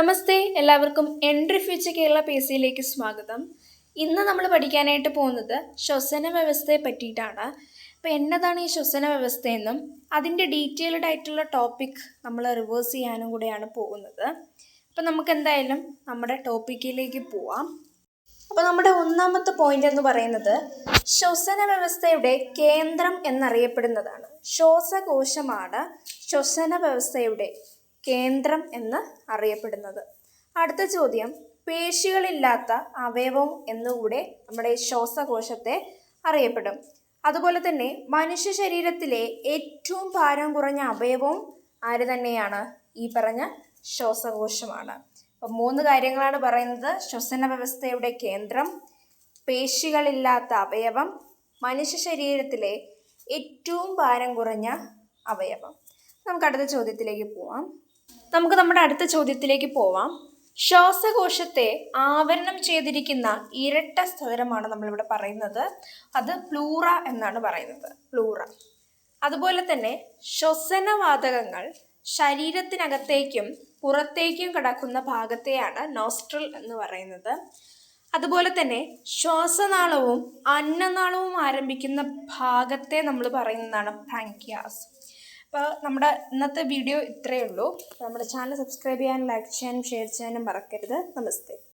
നമസ്തേ എല്ലാവർക്കും entry future Kerala P S സിയിലേക്ക് സ്വാഗതം. ഇന്ന് നമ്മൾ പഠിക്കാനായിട്ട് പോകുന്നത് ശ്വസന വ്യവസ്ഥയെ പറ്റിയിട്ടാണ്. അപ്പോൾ എന്നതാണ് ഈ ശ്വസന വ്യവസ്ഥയെന്നും അതിന്റെ ഡീറ്റെയിൽഡ് ആയിട്ടുള്ള ടോപ്പിക് നമ്മൾ റിവേഴ്സ് ചെയ്യാനും കൂടെയാണ് പോകുന്നത്. അപ്പോൾ നമുക്ക് എന്തായാലും നമ്മുടെ ടോപ്പിക്കിലേക്ക് പോവാം. അപ്പോൾ നമ്മുടെ ഒന്നാമത്തെ പോയിന്റ് എന്ന് പറയുന്നത് ശ്വസന വ്യവസ്ഥയുടെ കേന്ദ്രം എന്നറിയപ്പെടുന്നതാണ്. ശ്വാസകോശമാണ് ശ്വസന വ്യവസ്ഥയുടെ കേന്ദ്രം എന്ന് അറിയപ്പെടുന്നത്. അടുത്ത ചോദ്യം പേശികളില്ലാത്ത അവയവം എന്നുകൂടെ നമ്മുടെ ശ്വാസകോശത്തെ അറിയപ്പെടും. അതുപോലെ തന്നെ മനുഷ്യ ശരീരത്തിലെ ഏറ്റവും ഭാരം കുറഞ്ഞ അവയവവും ആര് തന്നെയാണ്? ഈ പറഞ്ഞ ശ്വാസകോശമാണ്. അപ്പം മൂന്ന് കാര്യങ്ങളാണ് പറയുന്നത്. ശ്വസന വ്യവസ്ഥയുടെ കേന്ദ്രം പേശികളില്ലാത്ത അവയവം മനുഷ്യ ശരീരത്തിലെ ഏറ്റവും ഭാരം കുറഞ്ഞ അവയവം. നമുക്ക് അടുത്ത ചോദ്യത്തിലേക്ക് പോവാം. നമുക്ക് നമ്മുടെ അടുത്ത ചോദ്യത്തിലേക്ക് പോവാം. ശ്വാസകോശത്തെ ആവരണം ചെയ്തിരിക്കുന്ന ഇരട്ട സ്ഥലമാണ് നമ്മളിവിടെ പറയുന്നത്. അത് പ്ലൂറ എന്നാണ് പറയുന്നത്. പ്ലൂറ അതുപോലെ തന്നെ ശ്വസനവാതകങ്ങൾ ശരീരത്തിനകത്തേക്കും പുറത്തേക്കും കിടക്കുന്ന ഭാഗത്തെയാണ് നോസ്ട്രൽ എന്ന് പറയുന്നത്. അതുപോലെ തന്നെ ശ്വാസനാളവും അന്നനാളവും ആരംഭിക്കുന്ന ഭാഗത്തെ നമ്മൾ പറയുന്നതാണ് ബ്രാങ്കിയാസ് അപ്പോൾ നമ്മുടെ ഇന്നത്തെ വീഡിയോ ഇത്രയേ ഉള്ളൂ. നമ്മുടെ ചാനൽ സബ്സ്ക്രൈബ് ചെയ്യാനും ലൈക്ക് ചെയ്യാനും ഷെയർ ചെയ്യാനും മറക്കരുത്. നമസ്തേ.